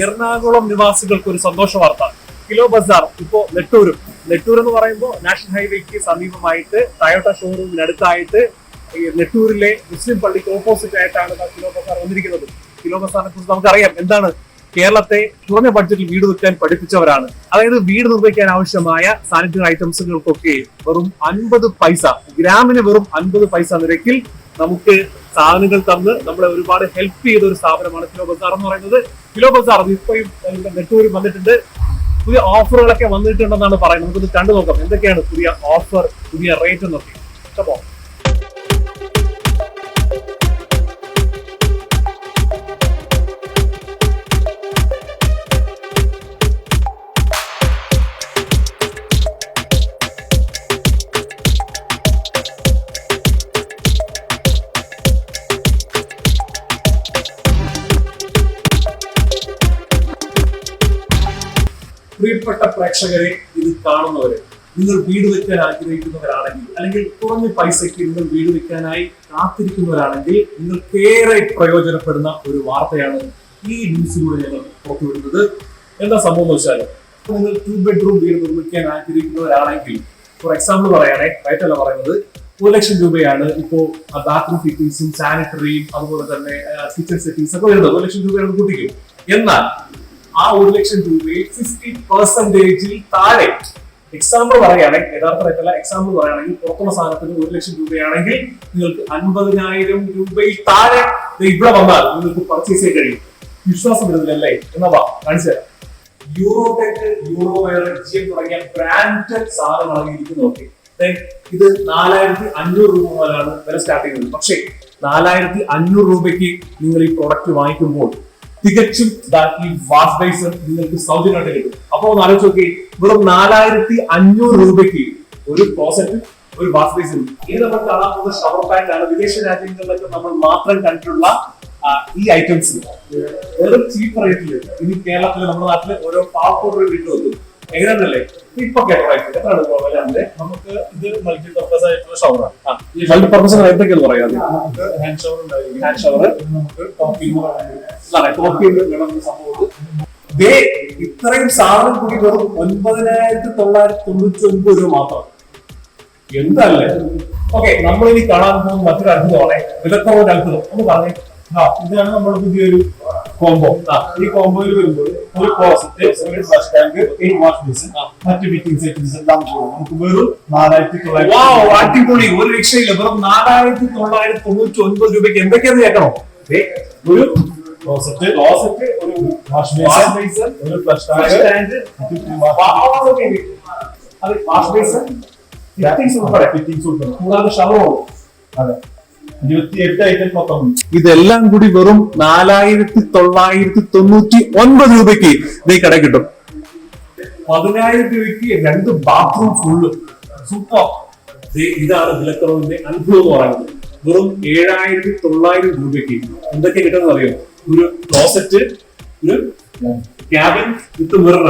എറണാകുളം നിവാസികൾക്ക് ഒരു സന്തോഷ വാർത്ത. കിലോ ബസാർ ഇപ്പോ നെട്ടൂരും. നെട്ടൂർ എന്ന് പറയുമ്പോൾ നാഷണൽ ഹൈവേക്ക് സമീപമായിട്ട് ടയോട്ട ഷോറൂമിനടുത്തായിട്ട് നെട്ടൂരിലെ മുസ്ലിം പള്ളിക്ക് ഓപ്പോസിറ്റ് ആയിട്ടാണ് കിലോ ബസാർ വന്നിരിക്കുന്നത്. കിലോ ബസാറിനെ കുറിച്ച് നമുക്കറിയാം എന്താണ് കേരളത്തെ കുറഞ്ഞ ബഡ്ജറ്റിൽ വീട് വെക്കാൻ പഠിപ്പിച്ചവരാണ്. അതായത് വീട് നിർമ്മിക്കാൻ ആവശ്യമായ സാനിറ്ററി ഐറ്റംസുകൾക്കൊക്കെ വെറും അൻപത് പൈസ ഗ്രാമിന് വെറും അൻപത് പൈസ നിരക്കിൽ നമുക്ക് സാധനങ്ങൾ തന്ന് നമ്മളെ ഒരുപാട് ഹെൽപ്പ് ചെയ്ത ഒരു സ്ഥാപനമാണ് കിലോ ബസാർ എന്ന് പറയുന്നത്. കിലോ ബസാർ ഇപ്പോഴും നെട്ടൂരിൽ വന്നിട്ടുണ്ട്. പുതിയ ഓഫറുകളൊക്കെ വന്നിട്ടുണ്ടെന്നാണ് പറയുന്നത്. നമുക്കൊന്ന് കണ്ടു നോക്കാം എന്തൊക്കെയാണ് പുതിയ ഓഫർ പുതിയ റേറ്റ് എന്നൊക്കെ. ഇഷ്ടമോ പ്രിയപ്പെട്ട പ്രേക്ഷകരെ ഇത് കാണുന്നവരെ നിങ്ങൾ വീട് വെക്കാൻ ആഗ്രഹിക്കുന്നവരാണെങ്കിൽ അല്ലെങ്കിൽ കുറഞ്ഞ പൈസയ്ക്ക് നിങ്ങൾ വീട് വെക്കാനായി കാത്തിരിക്കുന്നവരാണെങ്കിൽ നിങ്ങൾക്കേറെ പ്രയോജനപ്പെടുന്ന ഒരു വാർത്തയാണ് ഈ ന്യൂസിലൂടെ ഞങ്ങൾ പുറത്തുവിടുന്നത്. എന്താ സംഭവം എന്ന് വെച്ചാൽ നിങ്ങൾ ടു ബെഡ്റൂം വീട് നിർമ്മിക്കാൻ ആഗ്രഹിക്കുന്നവരാണെങ്കിൽ ഫോർ എക്സാമ്പിൾ പറയുകയാണെ റൈറ്റ് അല്ല പറയുന്നത് ഒരു ലക്ഷം രൂപയാണ് ഇപ്പോൾ ബാത്റൂം ഫിറ്റിംഗ്സും സാനിറ്ററിയും അതുപോലെ തന്നെ കിച്ചൺ സെറ്റിംഗ്സ് ഒക്കെ വരുന്നത്. ഒരു ലക്ഷം രൂപയാണ് കുട്ടിക്കും. എന്നാൽ ആ ഒരു ലക്ഷം രൂപയിൽ ഫിഫ്റ്റി പെർസെന്റേജിൽ താഴെ. എക്സാമ്പിൾ പറയുകയാണെങ്കിൽ യഥാർത്ഥ റേറ്റല്ല എക്സാമ്പിൾ പറയുകയാണെങ്കിൽ പുറത്തുള്ള സാധനത്തിന് ഒരു ലക്ഷം രൂപയാണെങ്കിൽ നിങ്ങൾക്ക് അൻപതിനായിരം രൂപയിൽ താഴെ ഇവിടെ വന്നാൽ നിങ്ങൾക്ക് പർച്ചേസ് ചെയ്യാൻ കഴിയും. വിശ്വാസം വരുന്നില്ലല്ലേ? എന്നാ വാ കാണിച്ചു തരാം. യൂറോടെക് യൂറോവെയർ ജിയം തുടങ്ങിയ ബ്രാൻഡഡ് സാധനങ്ങൾ അടങ്ങിയിരിക്കുന്നു ഓക്കെ ഇത് നാലായിരത്തി അഞ്ഞൂറ് രൂപ മുതലാണ് വില സ്റ്റാർട്ട് ചെയ്യുന്നത്. പക്ഷേ നാലായിരത്തി അഞ്ഞൂറ് രൂപയ്ക്ക് നിങ്ങൾ ഈ പ്രോഡക്റ്റ് വാങ്ങിക്കുമ്പോൾ തികച്ചും ഈ വാഷ് ബേസൺ നിങ്ങൾക്ക് സൗജന്യമായിട്ട് കിട്ടും. അപ്പൊ ഒന്ന് ആലോചിച്ച് നോക്കി വെറും നാലായിരത്തി അഞ്ഞൂറ് രൂപയ്ക്ക് ഒരു ക്ലോസറ്റ് ഒരു വാഷ് ബേസൺ ഇനി നമ്മൾ കാണാൻ പോകുന്ന ഷവർ ആണ്? വിദേശ രാജ്യങ്ങളിലൊക്കെ നമ്മൾ മാത്രം കണ്ടിട്ടുള്ള ഈ ഐറ്റംസ് വെറും ചീപ്പ് റേറ്റിൽ ഇനി കേരളത്തിൽ നമ്മുടെ നാട്ടിൽ ഓരോ പാവപ്പെട്ട വീട്ടിൽ വെക്കും എങ്ങനെയാണല്ലേ ഇപ്പൊ എത്രയാണ്? നമുക്ക് ഇത് മൾട്ടി പർപ്പസ് ആയിട്ടുള്ള ഷവറാണ് ഈ മൾട്ടി പർപ്പസ് എന്തൊക്കെയാണ് നമുക്ക് ഹാൻഡ് ഷവർ ഉണ്ടായിരിക്കും. ഹാൻഡ് ഷവർ നമുക്ക് ടോപ്പിംഗ് സംഭവം ദേ ഇത്രയും സാധനം കൂടി വെറും ഒൻപതിനായിരത്തി തൊള്ളായിരത്തി തൊണ്ണൂറ്റി ഒൻപത് രൂപ മാത്രം. എന്തല്ലേ? ഓക്കെ നമ്മൾ ഇനി കാണാൻ പോകുന്ന മറ്റൊരു അത്ഭുതമാണ്. വിലക്കുറവിന്റെ അത്ഭുതം. ഒന്ന് പറഞ്ഞേ. ഇതാണ് നമ്മുടെ പുതിയൊരു കോംബോ ഈ കോംബോയിൽ വരുമ്പോൾ ഒരു ക്ലോസറ്റ് ഒരു ഫ്ലഷ് ടാങ്ക് ഒരു വാഷ് ബേസിൻ മറ്റ് ഫിറ്റിംഗ് സെറ്റിംഗ്സ് എല്ലാം കൂടും നമുക്ക് വെറും നാലായിരത്തി തൊള്ളായിരത്തി അടിപൊളി. ഒരു രക്ഷയില്ല. വെറും നാലായിരത്തി തൊള്ളായിരത്തി തൊണ്ണൂറ്റി ഒൻപത് രൂപയ്ക്ക് എന്തൊക്കെയാന്ന് കേൾക്കണോ? ഒരു ക്ലോസറ്റ് ക്ലോസറ്റ് ഒരു വാഷ് വാഷ് ബേസിൻ ഒരു ഫ്ലഷ് ടാങ്ക് അത് വാഷ് ബേസിൻ ഫിറ്റിംഗ്സ് ഉൾപ്പെടെ ഫിറ്റിംഗ്സ് ഉൾപ്പെടും കൂടാതെ ഷവറും അതെ. ഇതെല്ലാം കൂടി വെറും നാലായിരത്തി തൊള്ളായിരത്തി തൊണ്ണൂറ്റി ഒൻപത് രൂപയ്ക്ക് നീ കട കിട്ടും. പതിനായിരം രൂപയ്ക്ക് രണ്ട് ബാത്റൂം ഫുള്ള് സൂപ്പർ. ഇതാണ് വിലക്കുറവിന്റെ അത്ഭുതം എന്ന് പറയുന്നത്. വെറും ഏഴായിരത്തി തൊള്ളായിരം രൂപയ്ക്ക്. എന്തൊക്കെ കിട്ടുമെന്ന് അറിയോ? ഒരു ക്ലോസറ്റ് ഒരു ക്യാബിൻ വിത്ത് മിറർ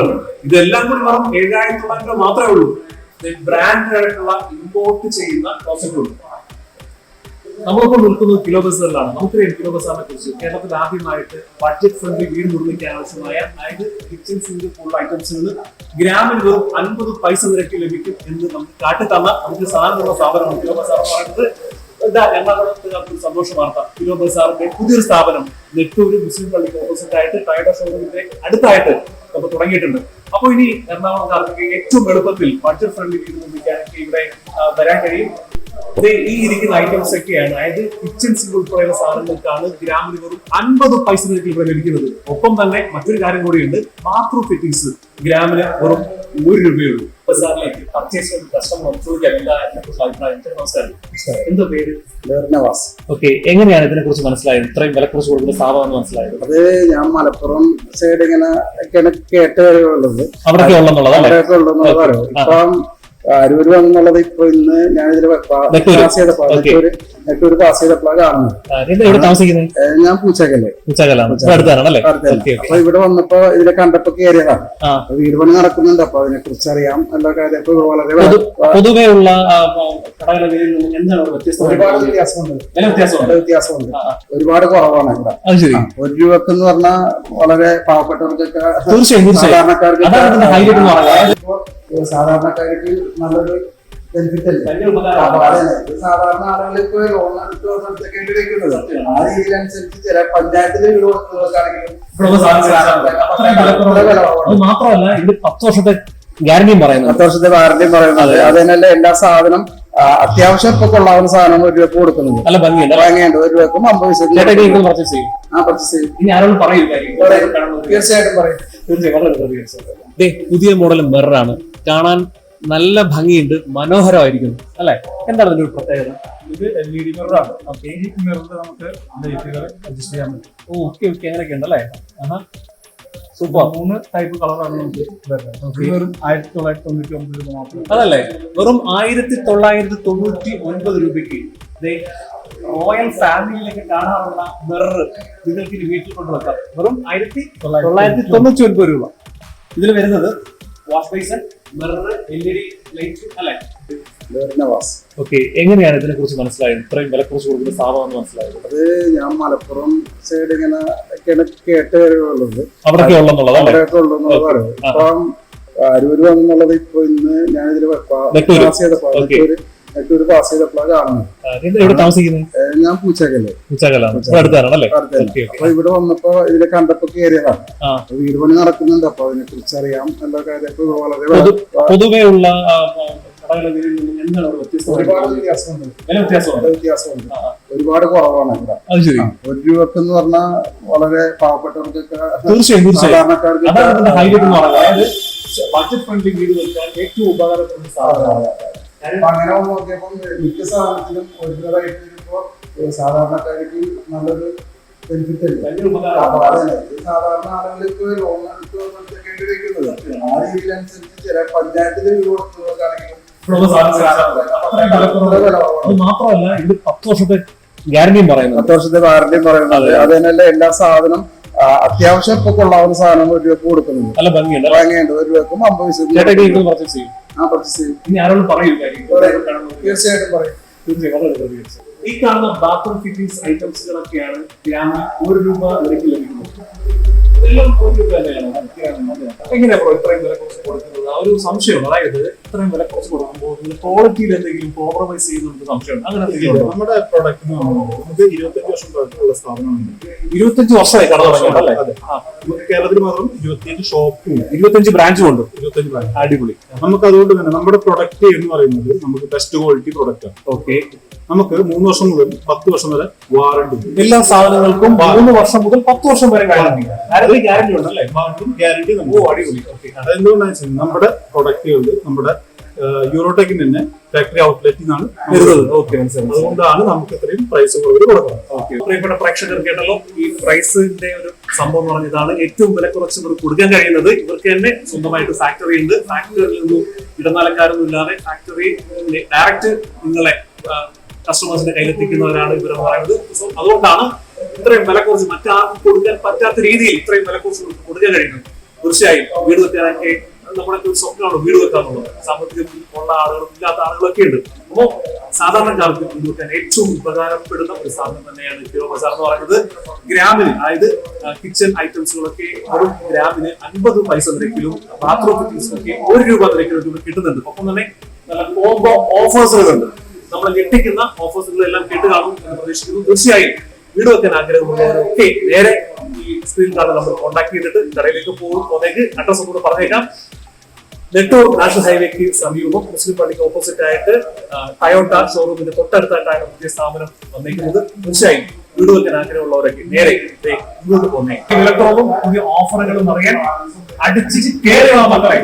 ഇതെല്ലാം കൂടി വെറും ഏഴായിരത്തി തൊള്ളായിരം രൂപ മാത്രമേ ഉള്ളൂ. ബ്രാൻഡ് ആയിട്ടുള്ള ഇമ്പോർട്ട് ചെയ്യുന്ന ക്ലോസറ്റ് ഉണ്ട് നമ്മളിപ്പോൾ നിൽക്കുന്നത് കിലോ ബസാറിലാണ് നമുക്കറിയാം കിലോ ബസാറിനെ കുറിച്ച് കേരളത്തിൽ ആദ്യമായിട്ട് ബഡ്ജറ്റ് ഫ്രണ്ട്ലി വീട് നിർമ്മിക്കാൻ ആവശ്യമായ അതായത് കിച്ചൺ സിങ്ക് ഫുൾ ഐറ്റംസുകൾ ഗ്രാമിന് വെറും അൻപത് പൈസ നിരക്ക് ലഭിക്കും എന്ന് നമുക്ക് കാട്ടിത്തന്ന നമുക്ക് സാധനമുള്ള സ്ഥാപനമാണ് കിലോ ബസാർ പറയുന്നത്. ഇതാ എറണാകുളത്തുകാർക്ക് സന്തോഷ വാർത്ത. കിലോ ബസാറിന്റെ പുതിയൊരു സ്ഥാപനം നെട്ടൂര് മുസ്ലിം പള്ളിക്ക് ഓപ്പോസിറ്റ് ആയിട്ട് ടയർ ഷോറൂമിന്റെ അടുത്തായിട്ട് നമ്മൾ തുടങ്ങിയിട്ടുണ്ട്. അപ്പോൾ ഇനി എറണാകുളംകാർക്ക് ഏറ്റവും എളുപ്പത്തിൽ ബഡ്ജറ്റ് ഫ്രണ്ട്ലി വീട് നിർമ്മിക്കാനൊക്കെ ഇവിടെ വരാൻ കഴിയും. ദേ ഈ ഇരിക്കുന്ന ഐറ്റംസ് ഒക്കെയാണ്. അതായത് കിച്ചൺ സിങ്ക് ഉൾപ്പെടെയുള്ള സാധനങ്ങൾക്കാണ് ഗ്രാമിന് വെറും അൻപത് പൈസ നിരക്കിൽ ഇവിടെ ലഭിക്കുന്നത്. ഒപ്പം തന്നെ മറ്റൊരു കാര്യം കൂടിയുണ്ട്. ബാത്റൂം ഫിറ്റിംഗ്സ് ഗ്രാമിന് വെറും ഒരു രൂപയുള്ളൂ. ബസാറിലേക്ക് പർച്ചേസ് ചെയ്യുന്ന കസ്റ്റമർ ചോദിക്കാം എല്ലാ അതിനെക്കുറിച്ച് അഭിപ്രായം. നമസ്കാരം. എന്താ പേര്? നവാസ് ഓക്കെ എങ്ങനെയാണ് ഇതിനെ കുറിച്ച് മനസ്സിലായത്? ഇത്രയും വില കുറച്ച് കൊടുക്കുന്ന സ്ഥാപനം മനസ്സിലായത്. അത് ഞാൻ മലപ്പുറം സൈഡ് ഇങ്ങനെ കേട്ട് കഴിവുള്ളത് അവിടെയൊക്കെ ഉള്ളത് അല്ലേ അവിടെയൊക്കെ ഉള്ളതെന്നുള്ളത് അറിയാം ഇപ്പം അരൂര് വന്നുള്ളത് ഇപ്പൊ ഇന്ന് നെട്ടൂര്. പാസ് ചെയ്തപ്പോ. നെട്ടൂര് നെട്ടൂര് പാസ് ചെയ്തപ്പോഴാണ് കാണുന്നത്. ഞാൻ പൂച്ചകല്ലേ അപ്പൊ ഇവിടെ വന്നപ്പോ ഇതിലെ കണ്ടപ്പോ കയറിയതാണ് അപ്പൊ വീട് പണി നടക്കുന്നുണ്ട്. അപ്പൊ അതിനെ കുറിച്ച് അറിയാം. എല്ലാ കാര്യം വളരെ പൊതുവേ ഉള്ള ഒരുപാട് വ്യത്യാസമുണ്ട്. വ്യത്യാസമുണ്ട്. ഒരുപാട് കുറവാണ് ഇവിടെ. ഒരു രൂപക്ക് എന്ന് പറഞ്ഞാൽ വളരെ പാവപ്പെട്ടവർക്കൊക്കെ സാധാരണക്കാർക്ക് ഇപ്പോ സാധാരണക്കാർക്ക് നല്ലൊരു ബെനിഫിറ്റ് അല്ലേ? സാധാരണ ആളുകൾക്ക് ലോൺ എടുത്ത് ആ രീതിയിലനുസരിച്ച് ചില പഞ്ചായത്തിലെ വീട്. അത് മാത്രമല്ല ഇത് പത്ത് വർഷത്തെ ഗ്യാരണ്ടിയും പറയുന്നത് പത്ത് വർഷത്തെ പറയുന്നത് തന്നെയല്ല എല്ലാ സാധനം അത്യാവശ്യം ഇപ്പൊ കൊള്ളാവുന്ന സാധനം ഒരു രൂപ കൊടുക്കുന്നത് നല്ല ഭംഗിയുണ്ട് ഭംഗിയുണ്ട്. ഒരു രൂപക്കും അമ്പത് പൈസ ഇത് പർച്ചേസ് ചെയ്യും. ആ പർച്ചേസ് ചെയ്യും. ഇനി ആരോടും പറയൂ കാര്യം. തീർച്ചയായിട്ടും പറയും. തീർച്ചയായും പുതിയ മോഡൽ മിററാണ് കാണാൻ നല്ല ഭംഗിയുണ്ട് മനോഹരമായിരിക്കുന്നു. അല്ലെ? എന്താണ് ഇതിന്റെ ഒരു പ്രത്യേകത? ഇത് എൽ ഇ ഡി മിററാണ് ഈ മിററിൽ നമുക്ക് ലൈറ്റുകൾ അഡ്ജസ്റ്റ് ചെയ്യാൻ പറ്റും. ഓ ഓക്കെ ഓക്കെ അങ്ങനെയൊക്കെ ഉണ്ടല്ലേ? ആഹാ. സൂപ്പർ. മൂന്ന് ടൈപ്പ് കളറാണ് നമുക്ക് വരുന്നത്. ഇത് വെറും ആയിരത്തി തൊള്ളായിരത്തി തൊണ്ണൂറ്റി ഒമ്പത് രൂപ മാത്രം. അതല്ലേ? വെറും ആയിരത്തി തൊള്ളായിരത്തി തൊണ്ണൂറ്റി ഒൻപത് രൂപയ്ക്ക് റോയൽ ഫാമിലിയിലൊക്കെ കാണാറുള്ള മിറർ നിങ്ങൾക്ക് വീട്ടിൽ കൊണ്ടുവെക്കാം. വെറും ആയിരത്തി തൊള്ളായിരത്തി തൊണ്ണൂറ്റി ഒൻപത് രൂപ. ഇതിൽ വരുന്നത് wash basin mirror L E D light അല്ലേ നവാസ് ഓക്കെ എങ്ങനെയാണ് ഇതിനെ കുറിച്ച് മനസ്സിലായത്? ഇത്രയും വില കുറച്ച് കൊടുക്കുന്ന സ്ഥാപനം മനസ്സിലായത്. അത് ഞാൻ മലപ്പുറം സൈഡ് ഇങ്ങനെ കേട്ട വരുള്ളത് അല്ലേ? അവിടെയൊക്കെ ഇപ്പം അരൂര് വന്നുള്ളത് ഇപ്പൊ ഇന്ന് ഞാൻ ഇതിൽ നെട്ടൂര്. പാസ് ചെയ്തപ്പോ. നെട്ടൂര് പാസ് ചെയ്തപ്പോഴാണ് കാണുന്നത്. താമസിക്കുന്നത് ഞാൻ പൂച്ചകല്ലേ അപ്പൊ ഇവിടെ വന്നപ്പോ ഇതിലെ കണ്ടപ്പോ കയറിയതാണ്. വീട് പണി നടക്കുന്നുണ്ട്. അപ്പൊ അതിനെ കുറിച്ച് അറിയാം എല്ലാ കാര്യം വളരെ പൊതുവെയുള്ള പൊതുവേ ഉള്ള ഒരുപാട് വ്യത്യാസമുണ്ട്. ഒരുപാട് കുറവാണ് ഇവിടെ. ഒരു രൂപക്ക് എന്ന് പറഞ്ഞാൽ വളരെ പാവപ്പെട്ടവർക്കൊക്കെ സാധാരണക്കാർക്ക് ബഡ്ജറ്റ് ഫ്രണ്ട്ലി വീട് വെക്കാൻ ഏറ്റവും ഉപകാരപ്പെടുന്ന സാധനമാണ്. അങ്ങനെ നോക്കിയപ്പോൾ മിക്ക സാധനത്തിലും ഒരു സാധാരണക്കാർക്ക് നല്ലൊരു ബെനിഫിറ്റ് അല്ലേ? സാധാരണ ആളുകൾക്ക് ലോൺ എടുത്ത് വെക്കുന്നത്. ആ രീതിയിലനുസരിച്ച് ചില പഞ്ചായത്തിലെ വീട് കൊടുക്കുന്നവർക്കാണെങ്കിലും മാത്രമല്ല ഇത് പത്ത് വർഷത്തെ ഗ്യാരണ്ടിയും പറയുന്നത് പത്ത് വർഷത്തെ വാറന്റി പറയുന്നത് അത്. തന്നെയല്ല എല്ലാ സാധനം അത്യാവശ്യം ഇപ്പൊ കൊള്ളാവുന്ന സാധനം ഒരു രൂപ കൊടുക്കുന്നുണ്ട് നല്ല ഭംഗിയുണ്ട് അല്ലേ? ഒരു രൂപക്കും അമ്പത് പൈസ പർച്ചേസ് ചെയ്യും. ആ പർച്ചേസ് ചെയ്യും. ഇനി ആരോടും പറയൂ തീർച്ചയായിട്ടും പറയും. തീർച്ചയായും വളരെ പ്രതികരിച്ചു. ഈ കാണുന്ന ബാത്റൂം ഫിറ്റിംഗ്സ് ഐറ്റംസുകളൊക്കെയാണ് ഗ്രാമിന് ഒരു രൂപ നിരക്കിൽ ലഭിക്കുന്നത്. ഒരു രൂപ തന്നെയാണ് എങ്ങനെയാ ബ്രോ ഇത്രയും വില കുറച്ച് കൊടുക്കുന്നത്? ആ ഒരു സംശയം അതായത് ഇത്രയും വില കുറച്ച് കൊടുക്കുമ്പോൾ ക്വാളിറ്റിയിൽ എന്തെങ്കിലും കോംപ്രമൈസ് ചെയ്യുന്നുണ്ട് സംശയമുണ്ട്. അങ്ങനെ എന്തെങ്കിലും നമ്മുടെ പ്രോഡക്റ്റ് നമുക്ക് ഇരുപത്തഞ്ച് വർഷം പഴക്കമുള്ള സ്ഥാപനമാണ് ഇരുപത്തഞ്ച് വർഷമായി കട തുടങ്ങിയതല്ലേ അതെ. നമുക്ക് കേരളത്തിൽ മാത്രം ഇരുപത്തിയഞ്ച് ഷോപ്പും ഇരുപത്തഞ്ച് ബ്രാഞ്ചും ഉണ്ട്. ഇരുപത്തഞ്ച് ബ്രാഞ്ച്. അടിപൊളി. നമുക്ക് അതുകൊണ്ട് തന്നെ നമ്മുടെ പ്രൊഡക്റ്റ് എന്ന് പറയുന്നത് നമുക്ക് ബെസ്റ്റ് ക്വാളിറ്റി പ്രൊഡക്റ്റ് ആണ്. ഓക്കെ. നമുക്ക് മൂന്ന് വർഷം മുതൽ പത്ത് വർഷം വരെ വാറണ്ടി എല്ലാ സാധനങ്ങൾക്കും മൂന്ന് വർഷം മുതൽ പത്ത് വർഷം വരെ ഗ്യാരണ്ടി ഗ്യാരണ്ടി ഉണ്ടല്ലേ? ഗ്യാരണ്ടി നമുക്ക് അടിപൊളി. ഓക്കെ. വെച്ചാൽ നമ്മുടെ പ്രൊഡക്റ്റുകൾ നമ്മുടെ യൂറോടെക്കിന് തന്നെ ഫാക്ടറി ഔട്ട്ലെറ്റിൽ നിന്നാണ് വരുന്നത്. ഓക്കെ അതുകൊണ്ടാണ് നമുക്ക് ഇത്രയും പ്രൈസ് കുറവ് കൊടുക്കുന്നത്. പ്രിയപ്പെട്ട പ്രേക്ഷകർ കേട്ടല്ലോ ഈ പ്രൈസിന്റെ ഒരു സംഭവം പറഞ്ഞതാണ് ഏറ്റവും വില കുറച്ച് ഇവർക്ക് കൊടുക്കാൻ കഴിയുന്നത്. ഇവർക്ക് തന്നെ സ്വന്തമായിട്ട് ഫാക്ടറി ഉണ്ട്. ഫാക്ടറിയിൽ നിന്നും ഇടനിലക്കാരൊന്നും ഇല്ലാതെ ഫാക്ടറി ഡയറക്റ്റ് നിങ്ങളെ കസ്റ്റമേഴ്സിന്റെ കയ്യിലെത്തിക്കുന്നവരാണ് ഇവർ പറയുന്നത്. സോ അതുകൊണ്ടാണ് ഇത്രയും വില കുറച്ച് മറ്റാർക്കും കൊടുക്കാൻ പറ്റാത്ത രീതിയിൽ ഇത്രയും വില കുറച്ച് കൊടുക്കാൻ കഴിയുന്നത് തീർച്ചയായും വീട് വെക്കാനൊക്കെ നമ്മുടെ ഒരു സ്വപ്നമാണ് വീട് വെക്കാന്നുള്ളത് സാമ്പത്തികത്തിൽ ഉള്ള ആളുകളും ഇല്ലാത്ത ആളുകളൊക്കെ ഉണ്ട്. അപ്പോ സാധാരണക്കാർക്ക് വീട് വെക്കാൻ ഏറ്റവും ഉപകാരപ്പെടുന്ന ഒരു സാധനം തന്നെയാണ് കിലോ ബസാർ എന്ന് പറയുന്നത്. ഗ്രാമിന് അതായത് കിച്ചൺ ഐറ്റംസുകളൊക്കെ ഒരു ഗ്രാമിന് അൻപത് പൈസ നിരക്കിലും ബാത്റൂം ഫിറ്റിംഗ്സിനൊക്കെ ഒരു രൂപ നിരക്കിലും കിട്ടുന്നുണ്ട്. ഒപ്പം തന്നെ നല്ല കോംബോ ഓഫേഴ്സുകളുണ്ട് നമ്മൾ ഞെട്ടിക്കുന്ന ഓഫേഴ്സുകളെല്ലാം കേട്ട് കാണും എന്ന് പ്രതീക്ഷിക്കുന്നു. തീർച്ചയായും വീട് വെക്കാൻ ആഗ്രഹമുള്ളവരൊക്കെ നേരെ ഈ കാർഡ് നമ്മൾ കോൺടാക്ട് ചെയ്തിട്ട് കടയിലേക്ക് പോകും. പോന്നേക്ക് അഡ്രസ് കൂടെ പറഞ്ഞേക്കാം. നെട്ടൂർ നാഷണൽ ഹൈവേക്ക് സമീപം മുസ്ലിം പള്ളിക്ക് ഓപ്പോസിറ്റ് ആയിട്ട് ടയോട്ട ഷോറൂമിന്റെ തൊട്ടടുത്തായിട്ടാണ് പുതിയ സ്ഥാപനം വന്നിരിക്കുന്നത്. തീർച്ചയായും വീട് വെക്കാൻ ആഗ്രഹമുള്ളവരൊക്കെ നേരെ ഇങ്ങോട്ട് പോന്നേ. ഇലക്ട്രോണും പുതിയ ഓഫറുകളും അറിയാൻ അടിച്ച് കേരള മക്കളെ.